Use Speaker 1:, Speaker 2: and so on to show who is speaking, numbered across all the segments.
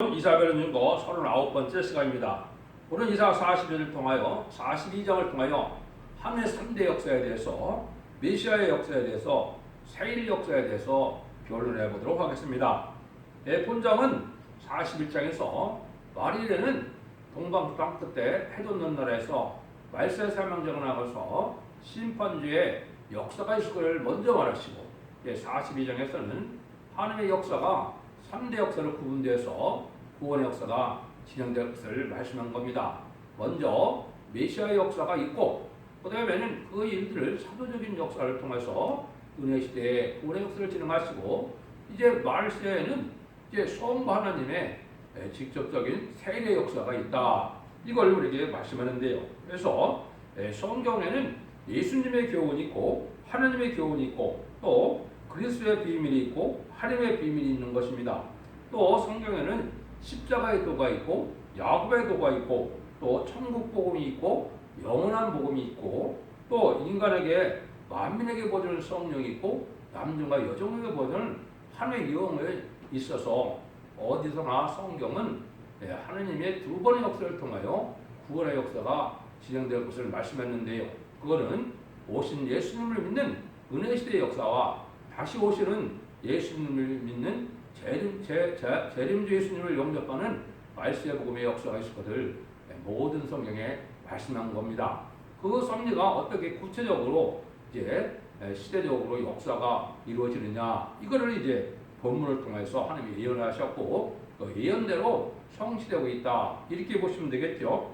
Speaker 1: 이사별은 윤거 39번째 시간입니다. 오늘 이사 40일을 통하여 42장을 통하여 한해 3대 역사에 대해서 메시아의 역사에 대해서 세일 역사에 대해서 변론해 보도록 하겠습니다. 네, 본장은 41장에서 마리레는 동방 땅 끝에 해돋는 나라에서 말세 사명장을 나가서 심판주의 역사가 있을 것을 먼저 말하시고 42장에서는 하나님의 역사가 3대 역사로 구분되어서 구원의 역사가 진행될 것을 말씀한 겁니다. 먼저 메시아의 역사가 있고 그 다음에는 그 일들을 사도적인 역사를 통해서 은혜 시대의 구원의 역사를 진행하시고 이제 말세에는 이제 성부 하나님의 직접적인 세례 역사가 있다. 이걸 우리에게 말씀하는데요. 그래서 성경에는 예수님의 교훈이 있고 하나님의 교훈이 있고 또 그리스도의 비밀이 있고 하나님의 비밀이 있는 것입니다. 또 성경에는 십자가의 도가 있고 야곱의 도가 있고 또 천국 복음이 있고 영원한 복음이 있고 또 인간에게 만민에게 보여주는 성령이 있고 남녀가 여종에게 보여주는 하나님의 영이 있어서 어디서나 성경은 하나님의 두 번의 역사를 통하여 구원의 역사가 진행될 것을 말씀했는데요. 그거는 오신 예수님을 믿는 은혜 시대의 역사와 다시 오시는 예수님을 믿는 재림, 재, 재, 재림주 예수님을 영접하는 말씀의 복음의 역사가 있을 것을 모든 성경에 말씀한 겁니다. 그 섭리가 어떻게 구체적으로 이제 시대적으로 역사가 이루어지느냐 이거를 이제 본문을 통해서 하나님이 예언하셨고 그 예언대로 성취되고 있다 이렇게 보시면 되겠죠.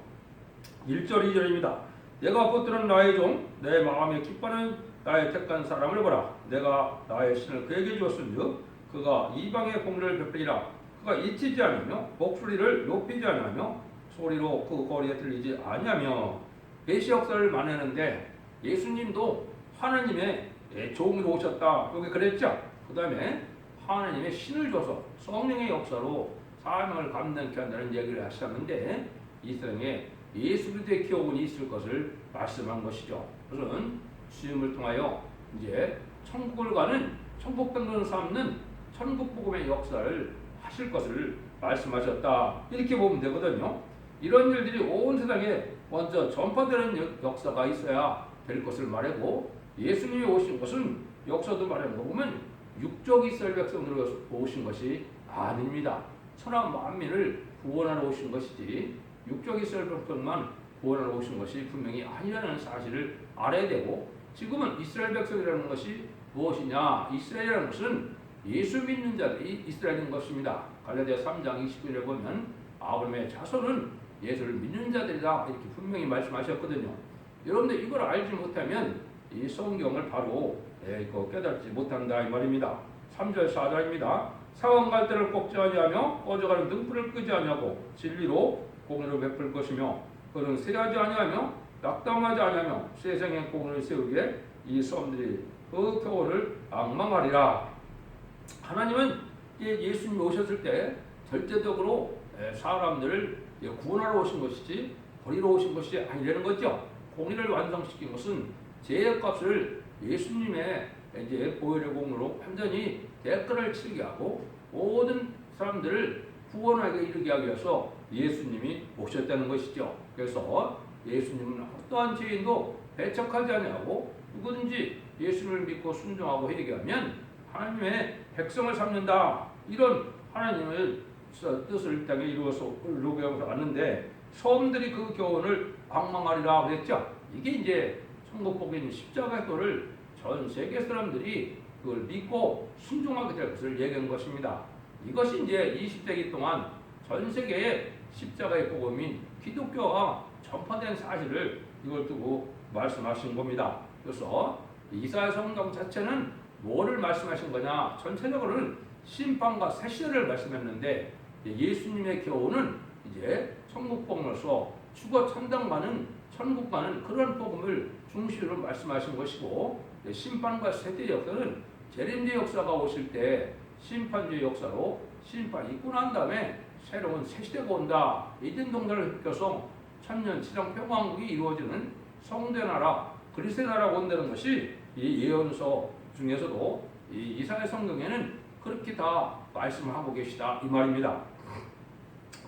Speaker 1: 1절 2절입니다. 내가 붙드는 나의 종 내 마음에 기뻐하는 나의 택한 사람을 보라 내가 나의 신을 그에게 주었은즉 그가 이방의 공를 베풀리라. 그가 잊히지 않으며 목소리를 높이지 않으며 소리로 그 거리에 들리지 아니하며 메시 역사를 만나는데 예수님도 하나님의 종으로 오셨다. 여기 그랬죠. 그 다음에 하나님의 신을 줘서 성령의 역사로 사명을 감당케 한다는 얘기를 하셨는데 이 세상에 예수 그리스도의 교훈이 있을 것을 말씀한 것이죠. 그것은 수임을 통하여 이제 천국을 가는 천국 백론을 삼는 천국 복음의 역사를 하실 것을 말씀하셨다. 이렇게 보면 되거든요. 이런 일들이 온 세상에 먼저 전파되는 역사가 있어야 될 것을 말하고 예수님이 오신 것은 역사도 말하는 거 보면 육적 이스라엘 백성으로 오신 것이 아닙니다. 천하 만민을 구원하러 오신 것이지 육적 이스라엘 백성만 구원하러 오신 것이 분명히 아니라는 사실을 알아야 되고 지금은 이스라엘 백성이라는 것이 무엇이냐? 이스라엘이라는 것은 예수 믿는 자들이 이스라엘인 것입니다. 갈라디아 3장 29절에 보면 아브라함의 자손은 예수를 믿는 자들이다 이렇게 분명히 말씀하셨거든요. 여러분들 이걸 알지 못하면 이 성경을 바로 깨닫지 못한다 이 말입니다. 3절 4절입니다. 상황 갈 때를 꺾지 아니하며 꺼져가는 등불을 끄지 아니하고 진리로 공의를 베풀 것이며 그는 세하지 아니하며 낙담하지 아니하며 세상의 공의를 세우기에 이 사람들이 그 교훈을 악망하리라. 하나님은 예수님이 오셨을 때 절대적으로 사람들을 구원하러 오신 것이지 버리러 오신 것이 아니라는 거죠. 공의를 완성시킨 것은 죄값을 예수님의 이제 보혈의 공으로 완전히 대가를 치르게 하고 모든 사람들을 구원하게 이르게 하기 위해서 예수님이 오셨다는 것이죠. 그래서 예수님은 어떠한 죄인도 배척하지 아니하고 누구든지 예수를 믿고 순종하고 회개하면 하나님의 백성을 삼는다. 이런 하나님의 뜻을 이 땅에 이루어서 이루어서 왔는데 소들이 그 교훈을 방망하리라 그랬죠. 이게 이제 천국 복인 십자가의 도를 전 세계 사람들이 그걸 믿고 순종하게 될 것을 얘기한 것입니다. 이것이 이제 20세기 동안 전 세계에 십자가의 복음인 기독교가 전파된 사실을 이걸 두고 말씀하신 겁니다. 그래서 이사야 성경 자체는 뭐를 말씀하신 거냐? 전체적으로는 심판과 새 시대를 말씀했는데 예수님의 교훈은 이제 천국 복음으로서 죽어 천당가는 천국 가는 그런 복음을 중심으로 말씀하신 것이고 심판과 세대 역사는 재림제 역사가 오실 때 심판주의 역사로 심판 있고 난 다음에 새로운 새 시대가 온다. 이든 동자를 껴서 천년 치랑 평화국이 이루어지는 성대 나라 그리스의 나라가 온다는 것이 이 예언서 중에서도 이 이사의 성경에는 그렇게 다 말씀을 하고 계시다 이 말입니다.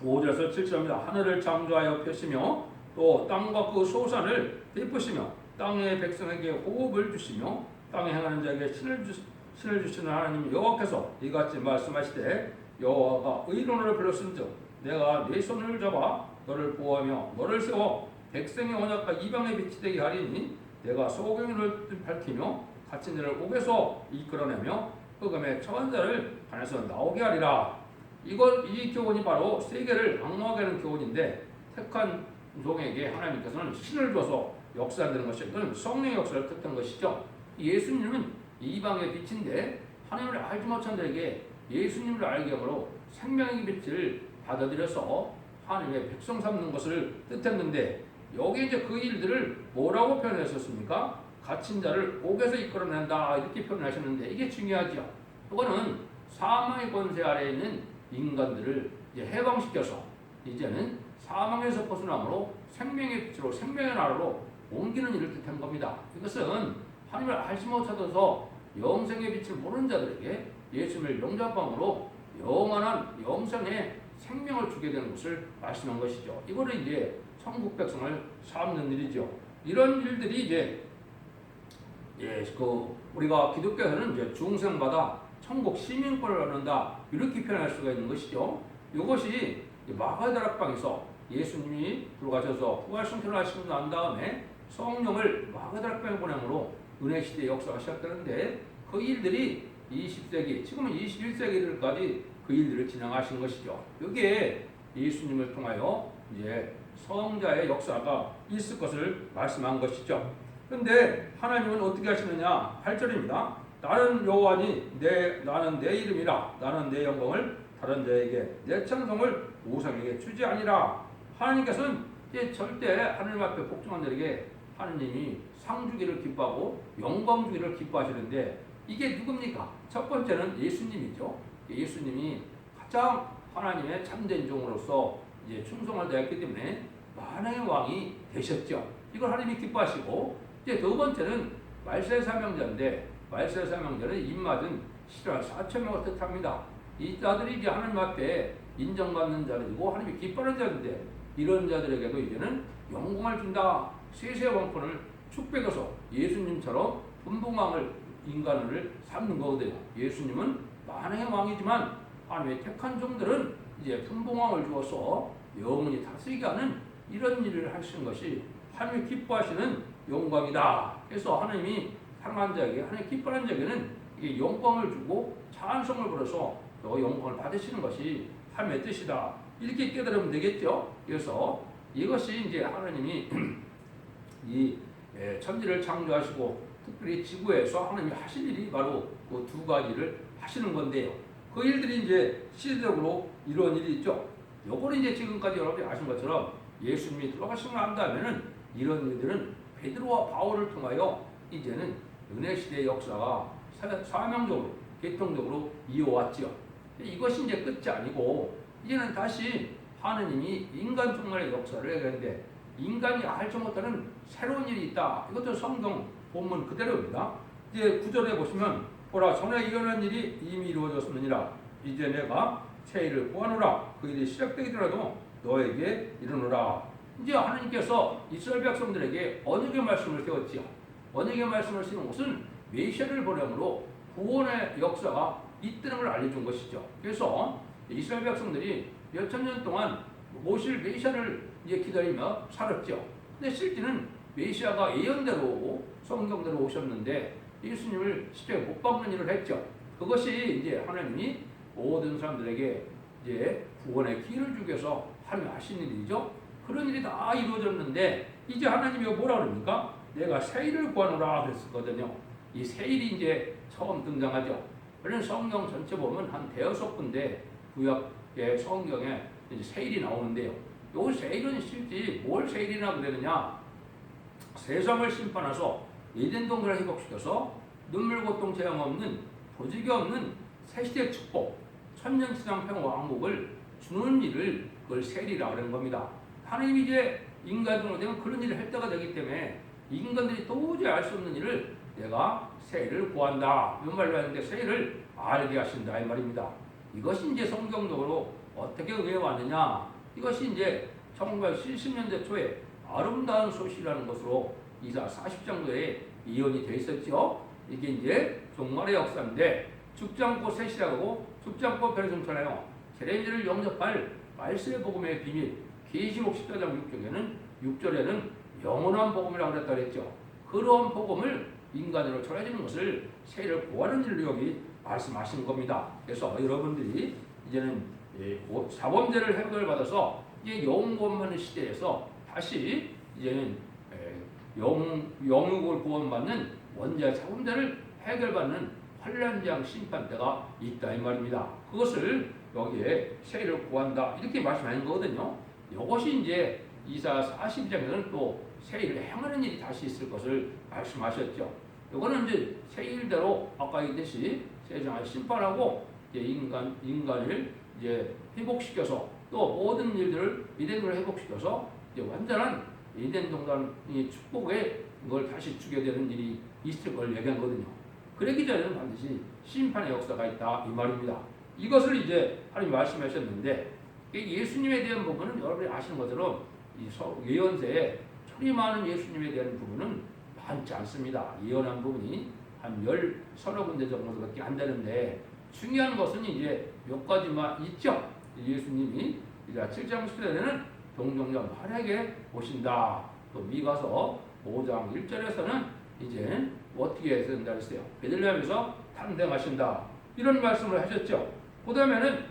Speaker 1: 5절에서 7절입니다. 하늘을 창조하여 펴시며 또 땅과 그 소산을 베푸시며 땅의 백성에게 호흡을 주시며 땅에 행하는 자에게 신을, 주, 신을 주시는 하나님 여호와께서 이같이 말씀하시되 여호와가 의론을 불렀은즉 내가 네 손을 잡아 너를 보호하며 너를 세워 백성의 언약과 이방의 빛이 되게 하리니 내가 소경을 밝히며 갇힌 자를 옥에서 이끌어내며 흑암의 처한 자를 반에서 나오게 하리라 이것 이 교훈이 바로 세계를 악마하게 하는 교훈인데 택한 종에게 하나님께서는 신을 줘서 역사한다는 것이 이건 성령의 역사를 뜻한 것이죠. 예수님은 이방의 빛인데 하나님을 알지 못한 자에게 예수님을 알게 함으로 생명의 빛을 받아들여서 하나님의 백성 삼는 것을 뜻했는데 여기 이제 그 일들을 뭐라고 표현했었습니까? 갇힌 자를 옥에서 이끌어낸다 이렇게 표현하셨는데 이게 중요하죠. 이거는 사망의 권세 아래에 있는 인간들을 이제 해방시켜서 이제는 사망에서 벗어남으로 생명의 빛으로 생명의 나라로 옮기는 일을 뜻한 겁니다. 이것은 하나님을 알지 못하셔서 영생의 빛을 모르는 자들에게 예수님을 영접함으로 영원한 영생의 생명을 주게 되는 것을 말씀한 것이죠. 이거를 이제 천국 백성을 삼는 일이죠. 이런 일들이 이제 예, 그 우리가 기독교에서는 이제 중생마다 천국 시민권을 얻는다 이렇게 표현할 수가 있는 것이죠. 이것이 마가다락방에서 예수님이 들어가셔서 부활승천을 하시고 난 다음에 성령을 마가다락방에 보내므로 은혜 시대 역사가 시작되는데 그 일들이 20세기 지금은 21세기들까지 그 일들을 진행하신 것이죠. 여기에 예수님을 통하여 이제 성자의 역사가 있을 것을 말씀한 것이죠. 그런데 하나님은 어떻게 하시느냐? 8절입니다. 나는 여호와니 내 나는 내 이름이라 나는 내 영광을 다른 자에게 내 찬송을 우상에게 주지 아니라 하나님께서는 절대 하나님 앞에 복종한 자에게 하나님이 상 주기를 기뻐하고 영광 주기를 기뻐하시는데 이게 누굽니까? 첫 번째는 예수님이죠. 예수님이 가장 하나님의 참된 종으로서 이제 충성을 다했기 때문에 만왕의 왕이 되셨죠. 이걸 하나님이 기뻐하시고 이제 두 번째는 말세 사명자인데 말세 사명자는 입맞은 실화 4천 명을 뜻합니다. 이 자들이 이제 하나님 앞에 인정받는 자들이고 하나님이 기뻐하는 자인데 이런 자들에게도 이제는 영광을 준다. 세세 왕권을 축백해서 예수님처럼 분봉왕을 인간을 삼는 거거든요. 예수님은 만왕의 왕이지만 하나님의 택한 종들은 이제 분봉왕을 주어서 영원히 다스리게 하는 이런 일을 하시는 것이 하나님이 기뻐하시는 영광이다. 그래서 하나님이 사랑한 자에게 하나님 기뻐하는 자에게는 이게 영광을 주고 찬송을 부려서 또 영광을 받으시는 것이 하나님의 뜻이다. 이렇게 깨달으면 되겠죠. 그래서 이것이 이제 하나님이 이 예, 천지를 창조하시고 특별히 지구에서 하나님이 하실 일이 바로 그 두 가지를 하시는 건데요. 그 일들이 이제 시대적으로 이런 일이 있죠. 요거는 이제 지금까지 여러분이 아신 것처럼 예수님이 들어가시고 난 다음에는 이런 일들은 베드로와 바울을 통하여 이제는 은혜 시대의 역사가 사- 사명적으로 개통적으로 이어왔지요. 이것이 이제 끝이 아니고 이제는 다시 하느님이 인간 중간의 역사를 해결하는데 인간이 알지 못하는 새로운 일이 있다. 이것도 성경 본문 그대로입니다. 이제 구절에 보시면 보라 전에 일어난 일이 이미 이루어졌느니라 이제 내가 새 일을 구하노라 그 일이 시작되기더라도 너에게 이르노라 이제 하나님께서 이스라엘 백성들에게 언약의 말씀을 세웠지요. 언약의 말씀을 세운 것은 메시아를 보내므로 구원의 역사가 있다는 걸 알려준 것이죠. 그래서 이스라엘 백성들이 몇 천 년 동안 모실 메시아를 이제 기다리며 살았죠. 근데 실제는 메시아가 예언대로 성경대로 오셨는데 예수님을 십자가에 못 박는 일을 했죠. 그것이 이제 하나님이 모든 사람들에게 이제 구원의 기회를 위해서 하나님 하신 일이죠. 그런 일이 다 이루어졌는데 이제 하나님이 뭐라 그럽니까? 내가 새 일을 구하노라 그랬었거든요. 이새 일이 이제 처음 등장하죠. 그런 성경 전체 보면 한 대여섯 군데 구약의 성경에 이제 새 일이 나오는데요. 요새 일은 실제 뭘새 일이나 그러느냐? 세상을 심판하서 에덴 동산을 회복시켜서 눈물 고통 재앙 없는 조직이 없는 새 시대 축복, 천년 신앙 평화 왕국을 주는 일을 그걸 세리라 그런 겁니다. 하나님이 이제 인간으로 되면 그런 일을 할 때가 되기 때문에 인간들이 도저히 알 수 없는 일을 내가 세리를 구한다. 이 말로 하는데 세리를 알게 하신다 이 말입니다. 이것이 이제 성경적으로 어떻게 의해 왔느냐? 이것이 이제 1970년대 초에 아름다운 소식이라는 것으로 이사 40장도에 이혼이 돼 있었죠. 이게 이제 종말의 역사인데 죽장포 셋이라고 죽장포 별승천하여 제레미를 영접할 말씀의 복음의 비밀 계시록 14장 6절에는 6절에는 영원한 복음이라고 그랬다 그랬죠. 그런 복음을 인간으로 전해지는 것을 세를 구하는 일로 여기 말씀하시는 겁니다. 그래서 여러분들이 이제는 예, 고- 사범제를 해결 받아서 이제 영구원받는 시대에서 다시 이제는 예, 영 영육을 구원받는 원자 사범제를 해결받는 환란장 심판대가 있다 이 말입니다. 그것을 여기에 세를 구한다 이렇게 말씀하는 거거든요. 이것이 이제 이사 40장에는 또 세일을 행하는 일이 다시 있을 것을 말씀하셨죠. 이거는 이제 세일대로 아까 얘기했듯이 세상을 심판하고 이제 인간 인간을 이제 회복시켜서 또 모든 일들을 이den으로 회복시켜서 이제 완전한 이덴 동단의 축복에 이걸 다시 주게 되는 일이 있을 걸 얘기한 거거든요. 그러기 전에는 반드시 심판의 역사가 있다 이 말입니다. 이것을 이제 하나님 말씀하셨는데 이 예수님에 대한 부분은 여러분이 아시는 것처럼 예언서에 초리 많은 예수님에 대한 부분은 많지 않습니다. 예언한 부분이 한열 서너 군데 정도밖에 안 되는데 중요한 것은 이제 몇 가지만 있죠. 예수님이 이제 7장 10절에는 동정녀 만에게 오신다. 또 미가서 5장 1절에서는 이제 어떻게 해야 된다 했어요. 베들레헴에서 탄생하신다. 이런 말씀을 하셨죠. 그 다음에는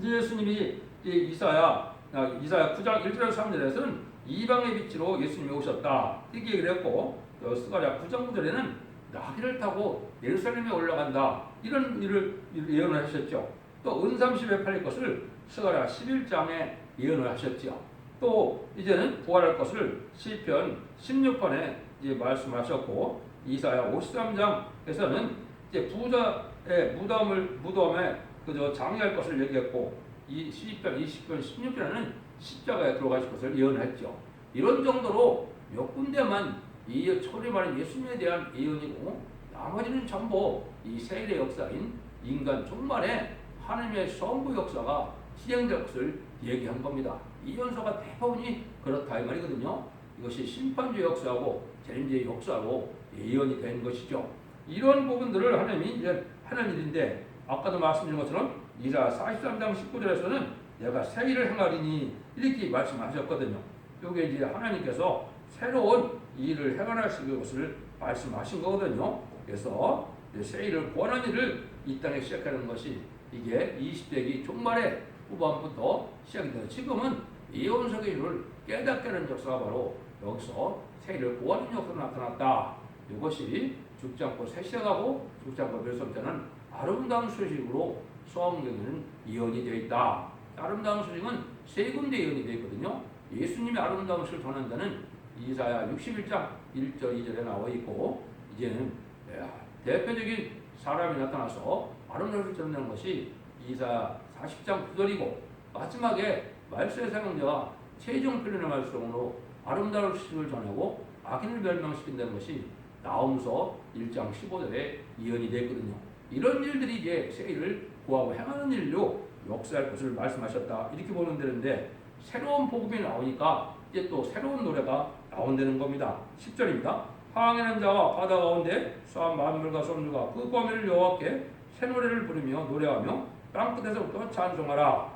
Speaker 1: 예수님이 이 이사야 아, 이사야 9장 1절에서 3절에서는 이방의 빛으로 예수님이 오셨다. 이렇게 얘기를 했고 또 스가랴 9장 9절에는 나귀를 타고 예루살렘에 올라간다. 이런 일을 예언을 하셨죠. 또 은삼십에 팔릴 것을 스가랴 11장에 예언을 하셨죠. 또 이제는 부활할 것을 시편 16편에 이제 말씀하셨고 이사야 53장에서는 이제 부자의 무덤을 무덤에 그저 장애할 것을 얘기했고 이 시편 20편 16편에는 십자가에 들어가실 것을 예언했죠. 이런 정도로 몇 군데만 이 초리 말인 예수님에 대한 예언이고 나머지는 전부 이 세일의 역사인 인간 종말에 하나님의 성부 역사가 실행될 것을 얘기한 겁니다. 이 연서가 대부분이 그렇다 이 말이거든요. 이것이 심판주 역사하고 재림주의 역사로 예언이 된 것이죠. 이런 부분들을 하나님이 이제 하는 일인데 아까도 말씀드린 것처럼 이사 43장 19절에서는 내가 새 일을 행하리니 이렇게 말씀하셨거든요. 이게 이제 하나님께서 새로운 일을 행하실 것을 말씀하신 거거든요. 그래서 새 일을 구하는 일을 이 땅에 시작하는 것이 이게 20세기 종말에 후반부터 시작이 돼요. 지금은 예언석의 일을 깨닫게 하는 역사가 바로 여기서 새 일을 구하는 역사로 나타났다. 이것이 죽장포 새시작하고 죽장포 멸성자는 아름다운 소식으로 성경에는 예언이 되어 있다. 아름다운 소식은 세 군데 예언이 되어 있거든요. 예수님의 아름다운 소식을 전한다는 이사야 61장 1절 2절에 나와 있고 이제는 야, 대표적인 사람이 나타나서 아름다운 소식을 전하는 것이 이사 40장 9절이고 마지막에 말세의 사용자가 최종 표현의 말씀으로 아름다운 소식을 전하고 악인을 멸망시킨다는 것이 나움서 1장 15절에 예언이 되거든요. 이런 일들이 이제 세일을 구하고 행하는 일로 역사할 것을 말씀하셨다. 이렇게 보면 되는데 새로운 복음이 나오니까 이제 또 새로운 노래가 나온다는 겁니다. 10절입니다. 항해하는 자와 바다 가운데 수한 만물과 솜류가 그 범위를 여호와께 새 노래를 부르며 노래하며 땅 끝에서부터 찬송하라.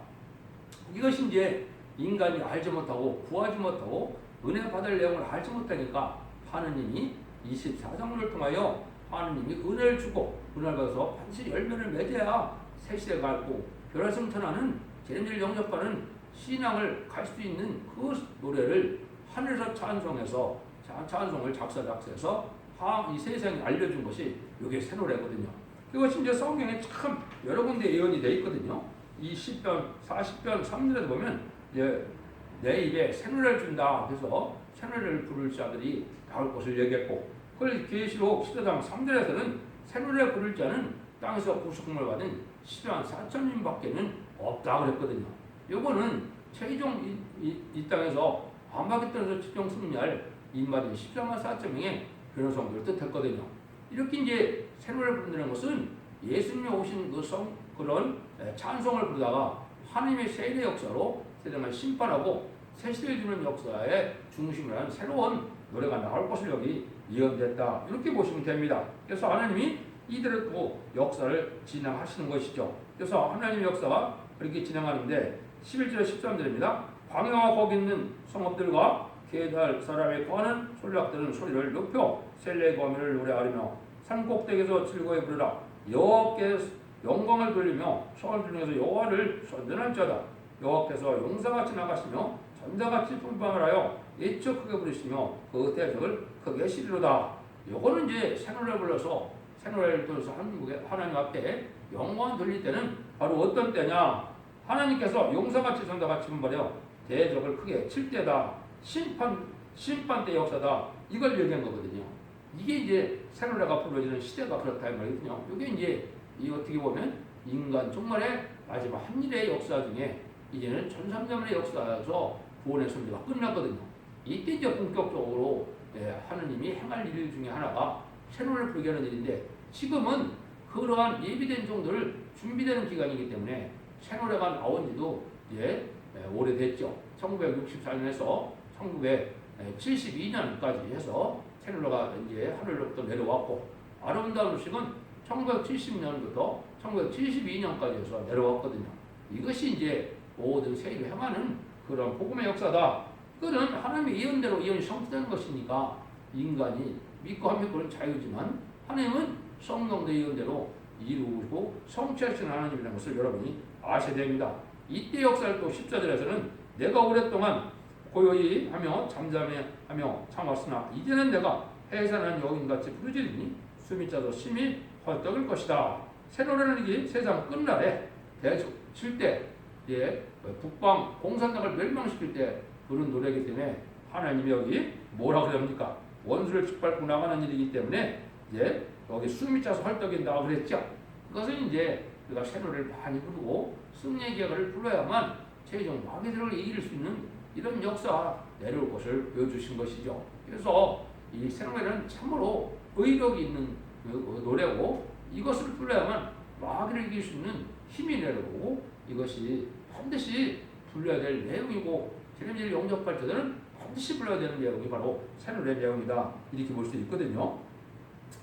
Speaker 1: 이것이 이제 인간이 알지 못하고 구하지 못하고 은혜 받을 내용을 알지 못하니까 하느님이 24장을 통하여 하느님이 은혜를 주고 은혜를 받아서 반드시 열매를 맺어야 새 시대가 있고 별하승천하는 제림질 영접하는 신앙을 갈 수 있는 그 노래를 하늘에서 찬송해서 자- 찬송을 작사 작사해서 하- 이 세상에 알려준 것이 이게 새 노래거든요. 이것이 이제 성경에 참 여러 군데 예언이 돼 있거든요. 이 10편, 40편, 3절에도 보면 이제 내 입에 새 노래를 준다. 그래서 새 노래를 부를 자들이 나올 것을 얘기했고 그걸 계시록 14장 3절에서는 새 노래 부를 자는 땅에서 구속을 받은 10만 4천 명밖에는 없다 그랬거든요. 요거는 최종 이, 이, 이 땅에서 반박했던 최종 승리할 인마들이 14만 4천 명의 변호성들을 뜻했거든요. 이렇게 이제 새 노래를 부른다는 것은 예수님이 오신 그 성, 그런 에, 찬송을 부르다가 하나님의 세례 역사로 세상을 심판하고 새 시대를 주는 역사의 중심을 한 새로운 노래가 나올 것을 여기 예언됐다. 이렇게 보시면 됩니다. 그래서 하나님이 이들을 또 역사를 진행하시는 것이죠. 그래서 하나님의 역사가 그렇게 진행하는데 11절 13절입니다. 광야와 거기 있는 성읍들과 게달 사람의 거하는 솔락들은 소리를 높여 셀레 거미를 노래하리며 산 꼭대기에서 즐거이 부르라 여호와께 영광을 돌리며 성을 중에서 여호와를 선전할 자다. 여호와께서 용사같이 나가시며 전자같이 분방을 하여 예적 크게 부르시며 그 대적을 크게 시리로다. 요거는 이제 새노래를 불러서 새노래를 불러서 한국의 하나님 앞에 영광 돌릴 때는 바로 어떤 때냐? 하나님께서 용사같이 전자같이 분발하여 대적을 크게 칠 때다. 심판 심판 때 역사다. 이걸 얘기한 거거든요. 이게 이제 새노래가 불러지는 시대가 그렇다 이 말이거든요. 이게 이제 이 어떻게 보면 인간 종말의 마지막 한 일의 역사 중에 이제는 천삼년의 역사에서 구원의 선지가 끝났거든요. 이때 이제 본격적으로 예, 하느님이 행할 일 중에 하나가 새노래를 부르게 하는 일인데 지금은 그러한 예비된 정도를 준비되는 기간이기 때문에 새노래가 나온 지도 이제 예, 오래됐죠. 1964년에서 1972년까지 해서 새노래가 이제 하늘로부터 내려왔고 아름다운 음식은 1970년부터 1972년까지 해서 내려왔거든요. 이것이 이제 모든 세계를 행하는 그런 복음의 역사다. 그는 하나님의 예언대로 예언이 성취되는 것이니까 인간이 믿고 안 믿고는 자유지만 하나님은 성령의 예언대로 이루고 성취하시는 하나님이라는 것을 여러분이 아셔야 됩니다. 이때 역사를 또 14절에서는 내가 오랫동안 고요히 하며 잠잠해 하며 참았으나 이제는 내가 해산한 여인같이 부르짖으니 숨이 차서 심히 헐떡일 것이다. 새 노래는 이게 세상 끝날에 대적 칠때 예, 북방 공산당을 멸망시킬 때 부른 노래이기 때문에 하나님이 여기 뭐라 그럽니까? 원수를 짓밟고 나가는 일이기 때문에 이제 여기 숨이 차서 헐떡인다 그랬죠. 그것은 이제 우리가 새 노래를 많이 부르고 승리의 기억을 불러야만 최종 마귀들을 이길 수 있는 이런 역사 내려올 것을 보여주신 것이죠. 그래서 이 새노래는 참으로 의력이 있는 그 노래고 이것을 불러야만 마귀를 이길 수 있는 힘이 내려오고 이것이 반드시 불러야 될 내용이고 제레미야를 영접할 때는 반드시 불러야 되는 내용이 바로 새노래 내용이다 이렇게 볼 수 있거든요.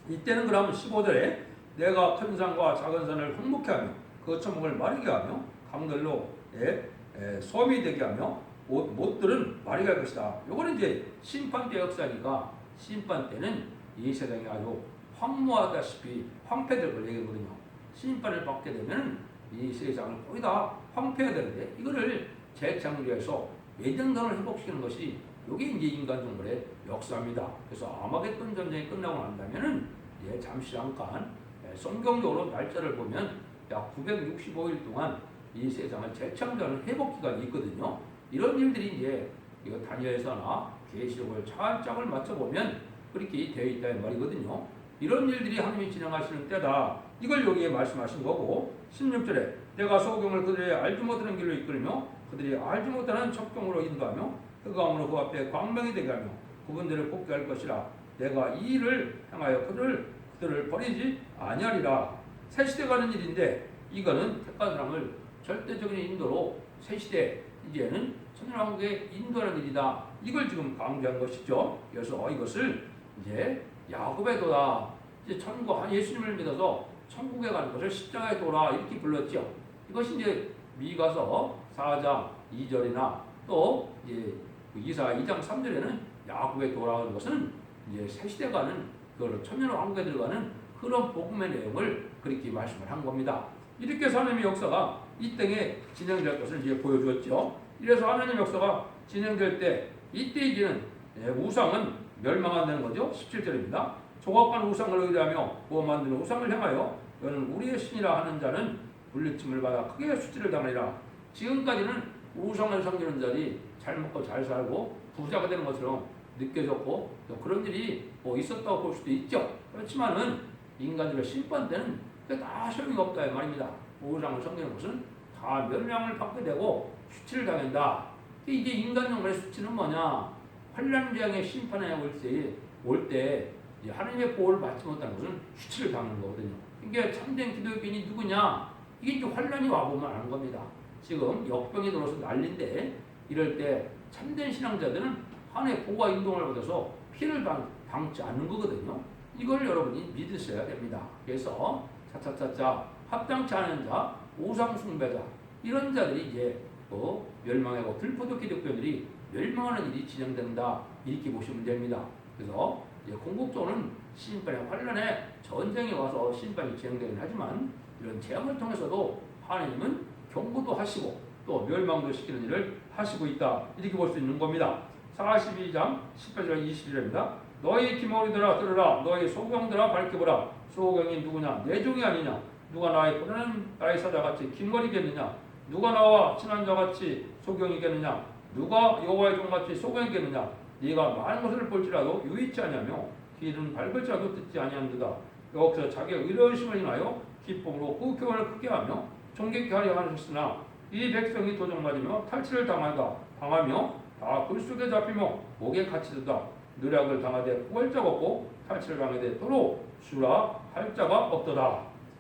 Speaker 1: 이때는 그러면 15절에 내가 큰 산과 작은 산을 흥복해 하며 그 천목을 마르게 하며 강들로 예, 예, 섬이 되게 하며 못, 못들은 마르게 할 것이다. 요거는 이제 심판 때 역사니까 심판 때는 이 세상이 아주 황무하다시피 황폐될 걸 얘기하거든요. 심판을 받게 되면 이 세상을 거의 다 황폐해야 되는데 이거를 재창조해서 예정선을 회복시키는 것이 이게 이제 인간 정글의 역사입니다. 그래서 아마겟돈 전쟁이 끝나고 난다면은 예, 잠시 잠깐 예, 성경적으로 날짜를 보면 약 965일 동안 이 세상을 재창조하는 회복 기간이 있거든요. 이런 일들이 이제 이거 다니엘서나 계시록을 차근짝을 맞춰 보면 그렇게 되어 있다 이 말이거든요. 이런 일들이 하나님이 진행하시는 때다. 이걸 여기에 말씀하신 거고 16절에 내가 소경을 그들의 알지 못하는 길로 이끌며 그들이 알지 못하는 첩경으로 인도하며 흑암으로 그 앞에 광명이 되게 하며 그분들을 뽑게 할 것이라 내가 이 일을 행하여 그들을 그들을 버리지 아니하리라 새 시대 가는 일인데 이거는 택한 사람을 절대적인 인도로 새 시대 이제는 천년왕국의 인도하는 일이다 이걸 지금 강조한 것이죠 그래서 이것을 이제 야곱의 도다 이제 천국 한 예수님을 믿어서 천국에 가는 것을 십자가의 도라 이렇게 불렀죠 이것이 이제 미가서 4장 2절이나 또 이제 그 이사 2장 3절에는 야곱의 돌아가는 것은 이제 새 시대 가는 그 천년 왕국에 들어가는 그런 복음의 내용을 그렇게 말씀을 한 겁니다. 이렇게 하나님의 역사가 이 땅에 진행될 것을 이제 보여주었죠. 이래서 하나님의 역사가 진행될 때 이때 이제는 예, 우상은 멸망한다는 거죠. 17절입니다. 조각한 우상을 의뢰하며 구워 만드는 우상을 향하여 너는 우리의 신이라 하는 자는 물리침을 받아 크게 수치를 당하리라. 지금까지는 우상을 섬기는 자들이 잘 먹고 잘 살고 부자가 되는 것처럼 느껴졌고 또 그런 일이 뭐 있었다고 볼 수도 있죠. 그렇지만은 인간들의 심판 때는 그게 다 소용이 없다 이 말입니다. 우상을 섬기는 것은 다 멸망을 받게 되고 수치를 당한다. 이제 인간 영혼의 수치는 뭐냐? 환란장의 심판에 올때올때 하나님의 보호를 받지 못하는 것은 수치를 당하는 거거든요. 이게 참된 기독교인이 누구냐? 이게 이제 환란이 와보면 아는 겁니다. 지금 역병이 들어서 난린데 이럴 때 참된 신앙자들은 한해 보가 인동을 받아서 피를 당, 당치 않는 거거든요. 이걸 여러분이 믿으셔야 됩니다. 그래서 차차차차 합당치 않은 자, 우상 숭배자 이런 자들이 이제 뭐 멸망하고 들포도 기독교들이 멸망하는 일이 진행된다. 이렇게 보시면 됩니다. 그래서 궁극적으로는 신판의 환란에 전쟁이 와서 신판이 진행되긴 하지만 이런 재앙을 통해서도 하나님은 경고도 하시고 또 멸망도 시키는 일을 하시고 있다. 이렇게 볼 수 있는 겁니다. 42장 18절 21절입니다. 너희 기머리들아 들으라. 너희 소경들아 밝혀보라. 소경이 누구냐? 내 종이 아니냐? 누가 나의 보내는 나의 사자같이 긴거리겠느냐 누가 나와 친한 자같이 소경이겠느냐? 누가 여호와의 종같이 소경이겠느냐? 네가 많은 것을 볼지라도 유의치 아니하며 귀는 밝을지라도 듣지 아니한도다. 여기서 자기의 의로우심을 인하여 기쁨으로 그 교훈을 크게 하며 존경케 하려 하셨으나 이 백성이 도적 맞으며 탈취를 당하다. 당하며 다 불속에 잡히며 목에 갇히도다. 누락을 당하되 구할 자가 없고 탈취를 당하되 도로 주라 할 자가 없도다.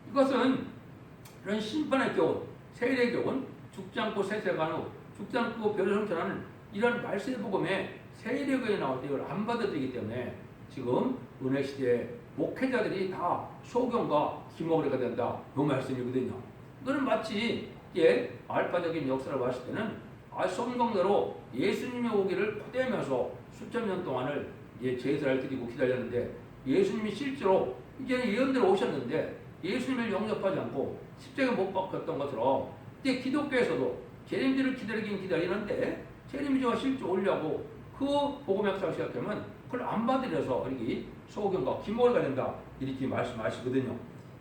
Speaker 1: 이것은 이런 심판의 교훈 세례의 교훈 죽지 않고 세세간 후 죽지 않고 별을 성천하는 이런 말세의 복음에 세례교에 나올 때 이걸 안 받아들이기 때문에 지금 은혜 시대에 목회자들이 다 소경과 기목이가 된다. 이 말씀이거든요. 이거는 마치 예, 알파적인 역사를 봤을 때는 아, 성경대로 예수님의 오기를 포대하면서 수천 년 동안을 예, 제사를 드리고 기다렸는데 예수님이 실제로 이제는 예언대로 오셨는데 예수님을 영접하지 않고 십자가에 못 박혔던 것처럼 이제 기독교에서도 재림들을 기다리긴 기다리는데 재림이 실제 오려고 그 복음 역사를 시작하면 그걸 안 받으려서 이렇게 소경과 기모가 된다 이렇게 말씀하시거든요.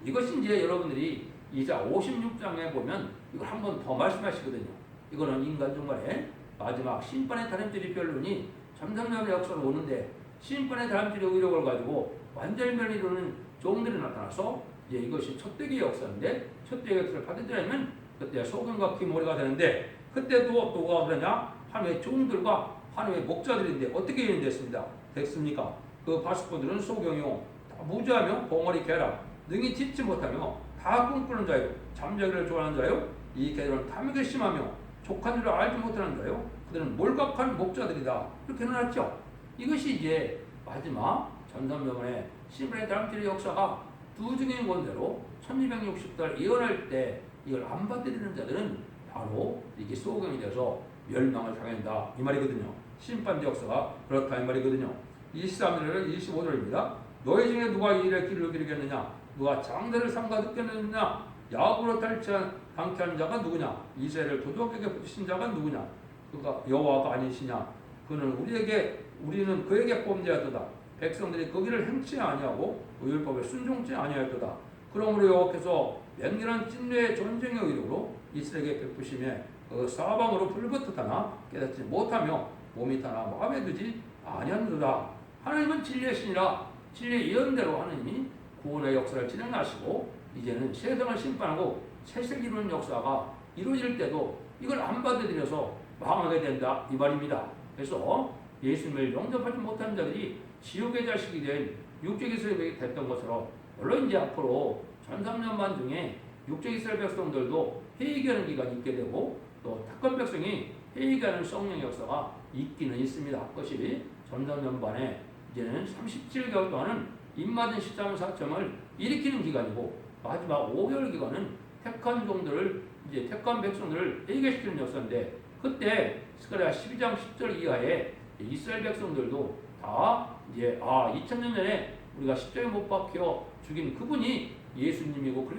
Speaker 1: 이것이 이제 여러분들이 이자 56장에 보면 이걸 한 번 더 말씀하시거든요. 이거는 인간 중간에 마지막 심판의 다림질이 변론이 점점점 역사로 오는데 심판의 다림질의 의력을 가지고 완전면을 이루는 종들이 나타나서 이제 이것이 첫대기 역사인데 첫대기 역사를 받아들이면 그때 소경과 기모리가 되는데 그때 또 누가 그러냐 하나님의 종들과 하나님의 목자들인데 어떻게 유인됐습니다. 됐습니까? 그 바스코들은 소경이요 다 무지하며 봉어리 개라 능히 짖지 못하며 다 꿈꾸는 자요 잠자기를 좋아하는 자요 이 개들은 탐욕에 심하며 족한 줄을 알지 못하는 자요 그들은 몰각한 목자들이다 이렇게 해놨죠. 이것이 이제 마지막 전선명의 시브레 다람쥐의 역사가 두 중인 건대로 1260달 예언할 때 이걸 안 받아들이는 자들은 바로 이게 소경이 돼서 멸망을 당한다 이 말이거든요. 심판 역사가 그렇다 이 말이거든요. 23절에는 25절입니다. 너희 중에 누가 이 일에 길을 기르겠느냐? 누가 장대를 삼가 듣겠느냐? 야구로 탈취한 강퇴한 자가 누구냐? 이스라엘을 도적에게 붙이신 자가 누구냐? 그가 여호와가 아니시냐? 그는 우리에게 우리는 그에게 뽐내었도다. 백성들이 거기를 행치 아니하고 율법에 순종치 아니하였도다. 그러므로 여호와께서 맹렬한 찐뇌의 전쟁의 의도로 이스라엘에게 베푸심에 그 사방으로 불붙었다나 깨닫지 못하며 몸이 타나 마음에 두지 아니한도다. 하나님은 진리의 신이라 진리의 예언대로 하나님이 구원의 역사를 진행하시고 이제는 세상을 심판하고 이루는 역사가 이루어질 때도 이걸 안 받아들여서 망하게 된다 이 말입니다. 그래서 예수님을 영접하지 못한 자들이 지옥의 자식이 된 육적 이스라엘이 됐던 것처럼 물론 이제 앞으로 전삼년만 중에 육적 이스라엘 백성들도 회개하는 기간이 있게 되고 또 특권 백성이 회개하는 성령 역사가 있기는 있습니다. 그것이 전삼년반에 이제는 37개월 동안은 입맞은 13사점을 일으키는 기간이고 마지막 5개월 기간은 택한 종들을 이제 택한 백성들을 회개시키는 역사인데 그때 스가랴 12장 10절 이하에 이스라엘 백성들도 다 이제 아 2000년 전에 우리가 십자가에 못 박혀 죽인 그분이 예수님이고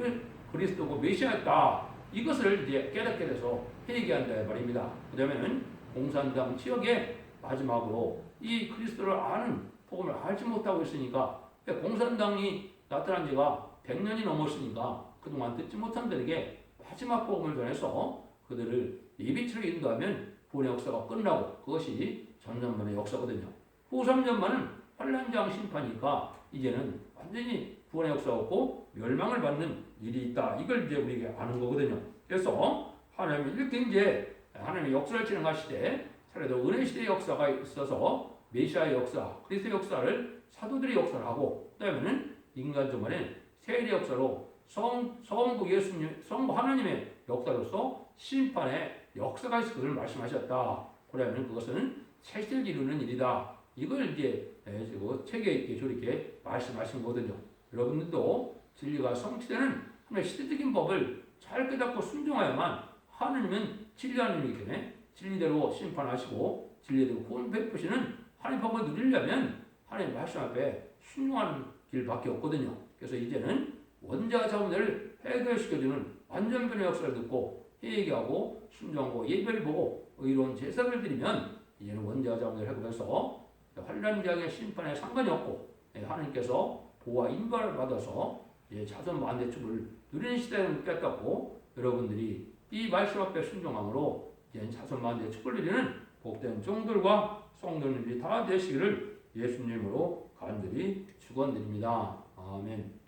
Speaker 1: 그리스도고 메시아였다. 이것을 이제 깨닫게 돼서 회개한다 말입니다. 그다음에는 공산당 지역에 마지막으로 이 그리스도를 아는 복음을 알지 못하고 있으니까 공산당이 나타난 지가 100년이 넘었으니까 그동안 듣지 못한 들에게 마지막 복음을 전해서 그들을 예비치로 인도하면 구원의 역사가 끝나고 그것이 전전만의 역사거든요. 후 3년만은 환란장 심판이니까 이제는 완전히 구원의 역사가 없고 멸망을 받는 일이 있다. 이걸 이제 우리에게 아는 거거든요. 그래서 하나님이 이렇게 이제 하나님의 역사를 진행하시되 차례도 은혜 시대의 역사가 있어서 메시아의 역사, 그리스도의 역사를 사도들의 역사를 하고 그다음에는 인간 중간에 세례 역사로 성 성부 예수님, 성부 하나님의 역사로서 심판의 역사가 있을 것을 말씀하셨다. 그러면 그것은 세실 이루는 일이다. 이걸 이제 에, 저 책에 있게 저렇게 말씀하신 거거든요. 여러분들도 진리가 성취되는 시대적인 법을 잘 깨닫고 순종하야만 하나님은 진리 하나님이기 때문에 진리대로 심판하시고 진리대로 구원 베푸시는 하나님 법을 누리려면 하나님 말씀 앞에 순종하는 길밖에 없거든요. 그래서 이제는 원자 자원을 해결시켜주는 완전 변의 역사를 듣고 회개하고 순종하고 예배를 보고 의로운 제사를 드리면 이제는 원자 자원을 해결해서 환란장의 심판에 상관이 없고 예, 하나님께서 보호와 인도를 받아서 이제 자손 만대축을 누리는 시대를 깨닫고 여러분들이 이 말씀 앞에 순종함으로 이제 자손 만대축을 누리는 복된 종들과 성도님들이 다 되시기를 예수님으로 간절히 축원드립니다. 아멘.